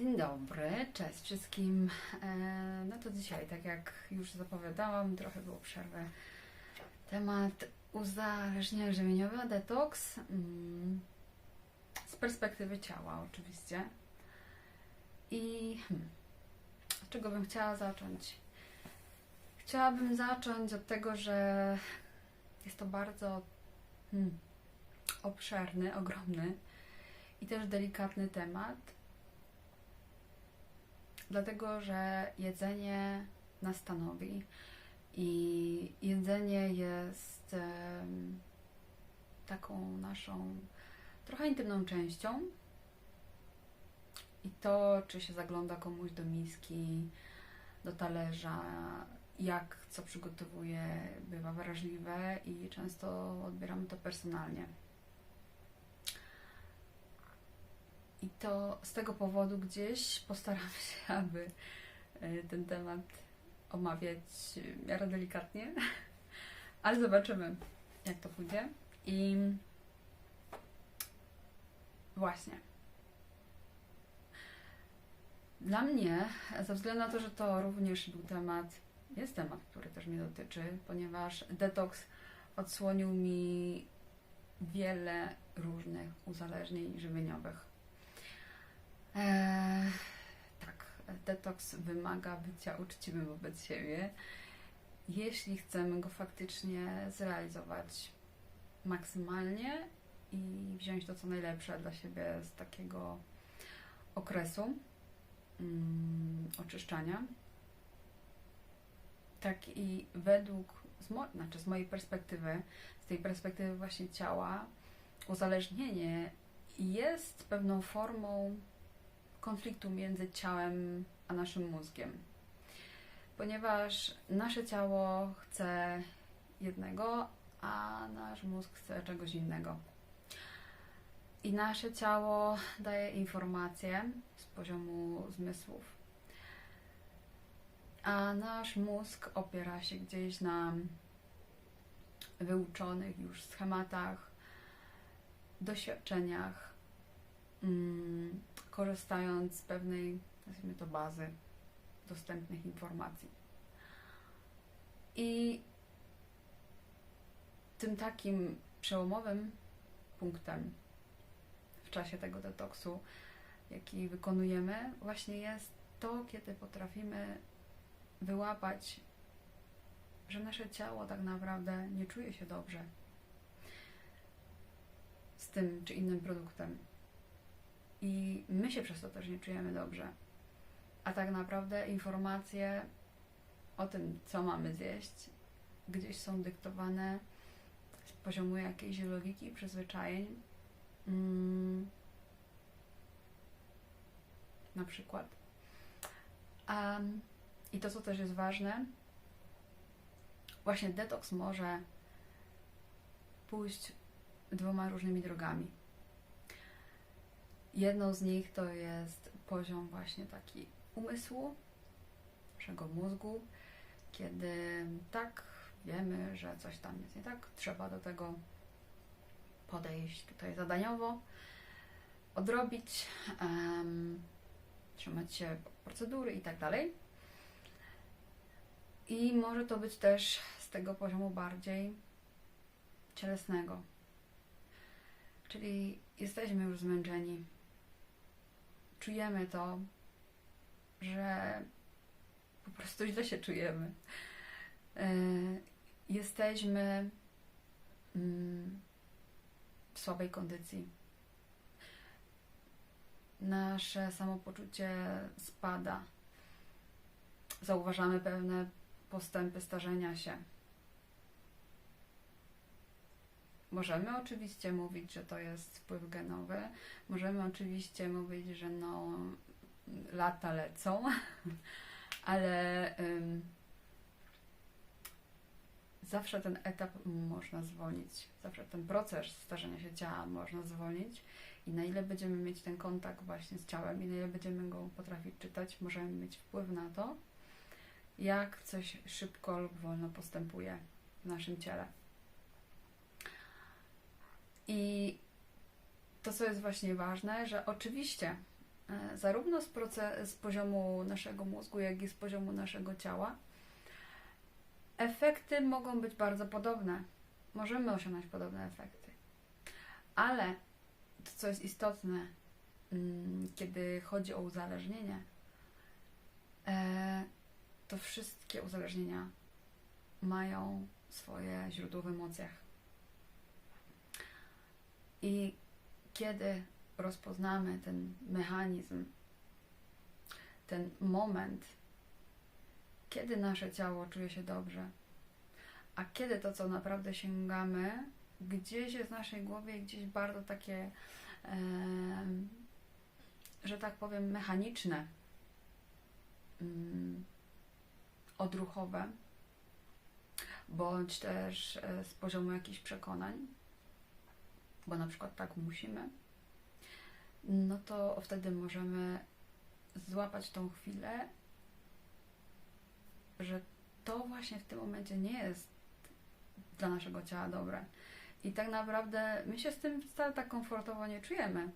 Dzień dobry, cześć wszystkim. E, No to dzisiaj, tak jak już zapowiadałam, trochę było przerwy. Temat uzależnienia żywieniowe, detoks. mm, Z perspektywy ciała, oczywiście. I hmm, od czego bym chciała zacząć? Chciałabym zacząć od tego, że jest to bardzo hmm, obszerny, ogromny i też delikatny temat dlatego że jedzenie nas stanowi i jedzenie jest taką naszą trochę intymną częścią. I to, czy się zagląda komuś do miski, do talerza, jak co przygotowuje, bywa wrażliwe i często odbieramy to personalnie. I to z tego powodu gdzieś postaram się, aby e, ten temat omawiać w miarę delikatnie, ale zobaczymy, jak to pójdzie. I właśnie. Dla mnie, ze względu na to, że to również był temat, jest temat, który też mnie dotyczy, ponieważ detoks odsłonił mi wiele różnych uzależnień żywieniowych. Eee, tak, detoks wymaga bycia uczciwym wobec siebie, jeśli chcemy go faktycznie zrealizować maksymalnie i wziąć to, co najlepsze dla siebie z takiego okresu mm, oczyszczania. Tak i według, z, mo- znaczy z mojej perspektywy, z tej perspektywy właśnie ciała, uzależnienie jest pewną formą konfliktu między ciałem a naszym mózgiem. Ponieważ nasze ciało chce jednego, a nasz mózg chce czegoś innego. I nasze ciało daje informacje z poziomu zmysłów, a nasz mózg opiera się gdzieś na wyuczonych już schematach, doświadczeniach, mm, korzystając z pewnej, nazwijmy to, bazy dostępnych informacji. I tym takim przełomowym punktem w czasie tego detoksu, jaki wykonujemy, właśnie jest to, kiedy potrafimy wyłapać, że nasze ciało tak naprawdę nie czuje się dobrze z tym czy innym produktem i my się przez to też nie czujemy dobrze. A tak naprawdę informacje o tym, co mamy zjeść, gdzieś są dyktowane z poziomu jakiejś logiki i przyzwyczajeń. Mm. Na przykład. Um, I to, co też jest ważne, właśnie detoks może pójść dwoma różnymi drogami. Jedną z nich to jest poziom właśnie taki umysłu, naszego mózgu, kiedy tak wiemy, że coś tam jest nie tak, trzeba do tego podejść tutaj zadaniowo, odrobić, um, trzymać się procedury i tak dalej. I może to być też z tego poziomu bardziej cielesnego. Czyli jesteśmy już zmęczeni czujemy to, że po prostu źle się czujemy. E, jesteśmy mm, w słabej kondycji. Nasze samopoczucie spada. Zauważamy pewne postępy starzenia się. Możemy oczywiście mówić, że to jest wpływ genowy. Możemy oczywiście mówić, że no, lata lecą, ale zawsze ten etap można zwolnić. Zawsze ten proces starzenia się ciała można zwolnić. I na ile będziemy mieć ten kontakt właśnie z ciałem i na ile będziemy go potrafić czytać, możemy mieć wpływ na to, jak coś szybko lub wolno postępuje w naszym ciele. I to, co jest właśnie ważne, że oczywiście e, zarówno z, proce- z poziomu naszego mózgu, jak i z poziomu naszego ciała, efekty mogą być bardzo podobne. Możemy osiągnąć podobne efekty. Ale to, co jest istotne, mm, kiedy chodzi o uzależnienie, e, to wszystkie uzależnienia mają swoje źródło w emocjach. I kiedy rozpoznamy ten mechanizm, ten moment, kiedy nasze ciało czuje się dobrze, a kiedy to, co naprawdę sięgamy, gdzieś jest w naszej głowie, gdzieś bardzo takie, e, że tak powiem, mechaniczne, mm, odruchowe, bądź też e, z poziomu jakichś przekonań, bo na przykład tak musimy, no to wtedy możemy złapać tą chwilę, że to właśnie w tym momencie nie jest dla naszego ciała dobre. I tak naprawdę my się z tym wcale tak komfortowo nie czujemy.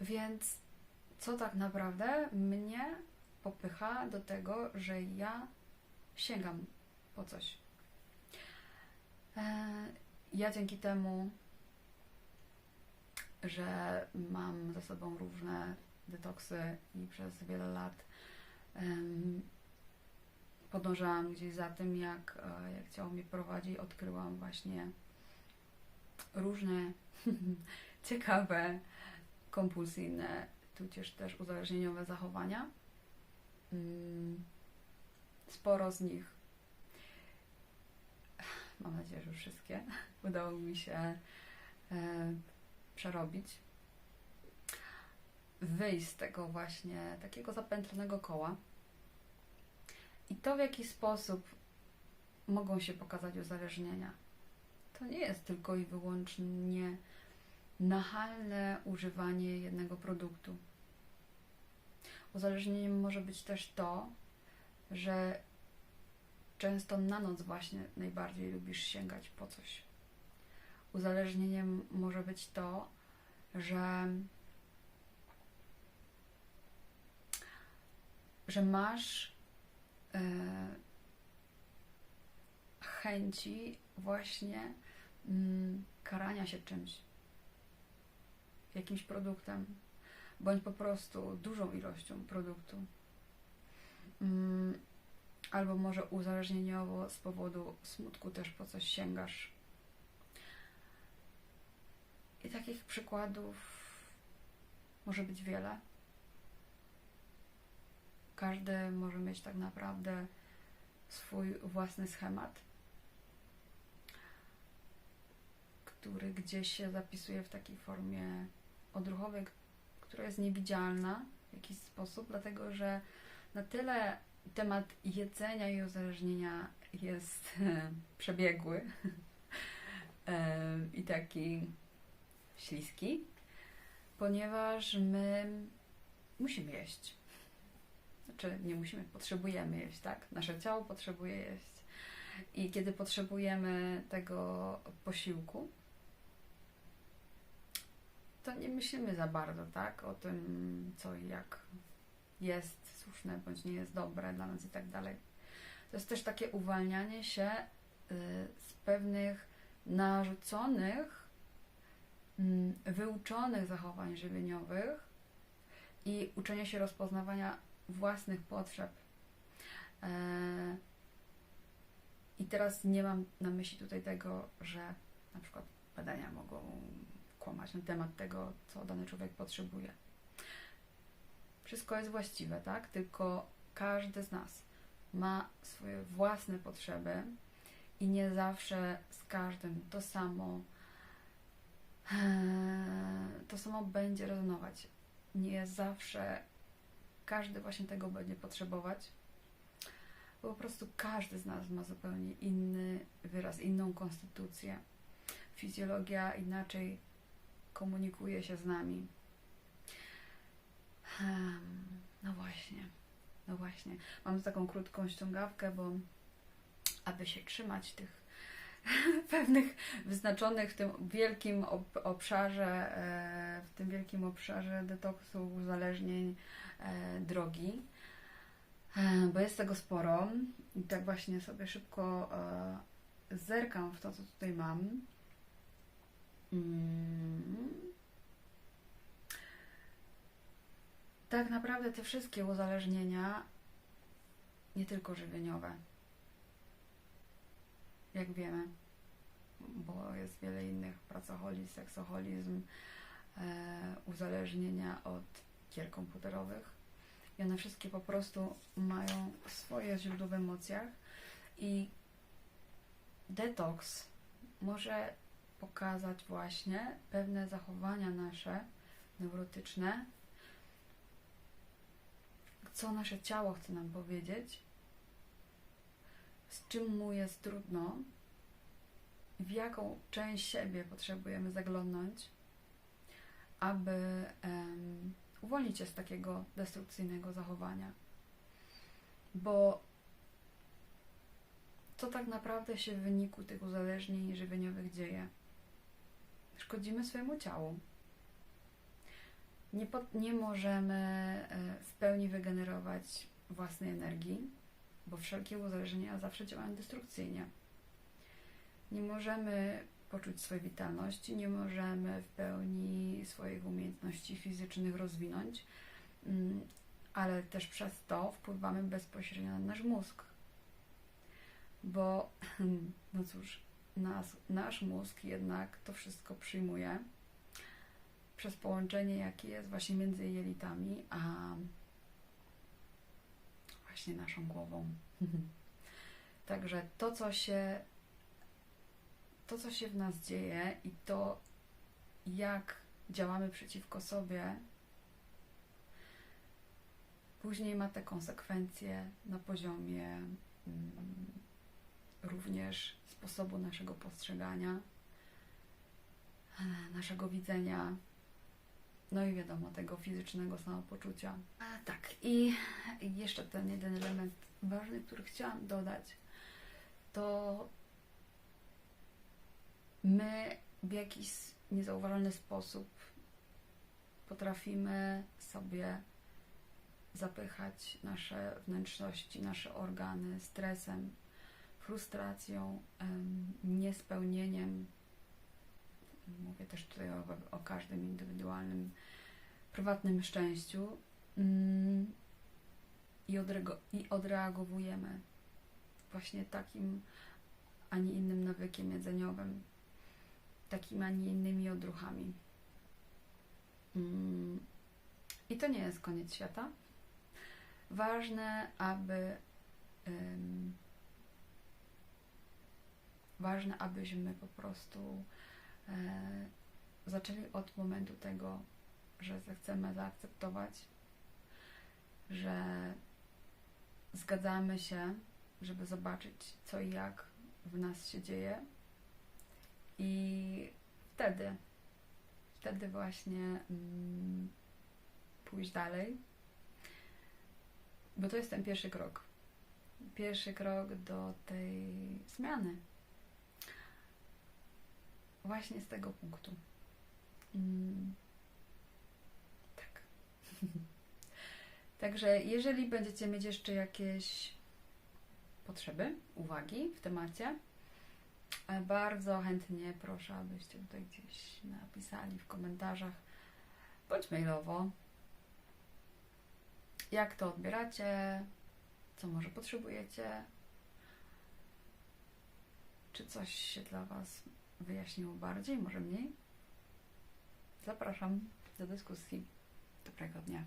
Więc co tak naprawdę mnie popycha do tego, że ja sięgam po coś. E, ja dzięki temu, że mam za sobą różne detoksy i przez wiele lat um, podążałam gdzieś za tym, jak, e, jak ciało mnie prowadzi, odkryłam właśnie różne ciekawe, kompulsyjne, tudzież też uzależnieniowe zachowania. Mm, sporo z nich, mam nadzieję, że wszystkie, udało mi się e, przerobić. Wyjść z tego właśnie takiego zapętlonego koła. I to, w jaki sposób mogą się pokazać uzależnienia. To nie jest tylko i wyłącznie nachalne używanie jednego produktu. Uzależnieniem może być też to, że często na noc właśnie najbardziej lubisz sięgać po coś. Uzależnieniem może być to, że że masz e, chęci właśnie mm, karania się czymś, jakimś produktem, bądź po prostu dużą ilością produktu. Mm, albo może uzależnieniowo z powodu smutku też po coś sięgasz. I takich przykładów może być wiele. Każdy może mieć tak naprawdę swój własny schemat, który gdzieś się zapisuje w takiej formie odruchowej, która jest niewidzialna w jakiś sposób, dlatego że na tyle temat jedzenia i uzależnienia jest przebiegły i taki śliski, ponieważ my musimy jeść. Znaczy, nie musimy, potrzebujemy jeść, tak? Nasze ciało potrzebuje jeść. I kiedy potrzebujemy tego posiłku, to nie myślimy za bardzo, tak? O tym, co i jak jest słuszne, bądź nie jest dobre dla nas i tak dalej. To jest też takie uwalnianie się y, z pewnych narzuconych, mm, wyuczonych zachowań żywieniowych i uczenie się rozpoznawania własnych potrzeb. E, I teraz nie mam na myśli tutaj tego, że na przykład badania mogą kłamać na temat tego, co dany człowiek potrzebuje. Wszystko jest właściwe, tak? Tylko każdy z nas ma swoje własne potrzeby i nie zawsze z każdym to samo to samo będzie rezonować. Nie zawsze każdy właśnie tego będzie potrzebować, bo po prostu każdy z nas ma zupełnie inny wyraz, inną konstytucję. Fizjologia inaczej komunikuje się z nami. No właśnie, no właśnie. Mam taką krótką ściągawkę, bo aby się trzymać tych pewnych wyznaczonych w tym wielkim ob- obszarze, e, w tym wielkim obszarze detoksu, uzależnień e, drogi, e, bo jest tego sporo i tak właśnie sobie szybko zerkam w to, co tutaj mam. Mm. Tak naprawdę te wszystkie uzależnienia, nie tylko żywieniowe, jak wiemy, bo jest wiele innych, pracoholizm, seksoholizm, e, uzależnienia od gier komputerowych. I one wszystkie po prostu mają swoje źródło w emocjach i detoks może pokazać właśnie pewne zachowania nasze neurotyczne, co nasze ciało chce nam powiedzieć, z czym mu jest trudno, w jaką część siebie potrzebujemy zaglądnąć, aby em, uwolnić się z takiego destrukcyjnego zachowania. Bo co tak naprawdę się w wyniku tych uzależnień żywieniowych dzieje? Szkodzimy swojemu ciału. Nie, po, nie możemy e, w pełni wygenerować własnej energii, bo wszelkie uzależnienia zawsze działają destrukcyjnie. Nie możemy poczuć swojej witalności, nie możemy w pełni swoich umiejętności fizycznych rozwinąć, mm, ale też przez to wpływamy bezpośrednio na nasz mózg. Bo, no cóż, nas, nasz mózg jednak to wszystko przyjmuje przez połączenie, jakie jest właśnie między jelitami, a właśnie naszą głową. Także to, co się to, co się w nas dzieje i to, jak działamy przeciwko sobie, później ma te konsekwencje na poziomie mm, również sposobu naszego postrzegania, e, naszego widzenia, no i wiadomo, tego fizycznego samopoczucia. A, tak, i jeszcze ten jeden element ważny, który chciałam dodać, to my w jakiś niezauważalny sposób potrafimy sobie zapychać nasze wnętrzności, nasze organy stresem, frustracją, em, niespełnieniem. Mówię też tutaj o, o każdym indywidualnym, prywatnym szczęściu. Mm, I, odrego, I odreagowujemy właśnie takim, a nie innym nawykiem jedzeniowym, takimi, a nie innymi odruchami. Mm, I to nie jest koniec świata. Ważne, aby ym, ważne, abyśmy po prostu zaczęli od momentu tego, że zechcemy zaakceptować, że zgadzamy się, żeby zobaczyć, co i jak w nas się dzieje. I wtedy, wtedy właśnie mm, pójść dalej, bo to jest ten pierwszy krok. Pierwszy krok do tej zmiany. Właśnie z tego punktu. Mm, tak. Także jeżeli będziecie mieć jeszcze jakieś potrzeby, uwagi w temacie, e, bardzo chętnie proszę, abyście tutaj gdzieś napisali w komentarzach bądź mailowo, jak to odbieracie, co może potrzebujecie, czy coś się dla Was wyjaśniło bardziej, może mniej. Zapraszam do dyskusji. Dobrego dnia.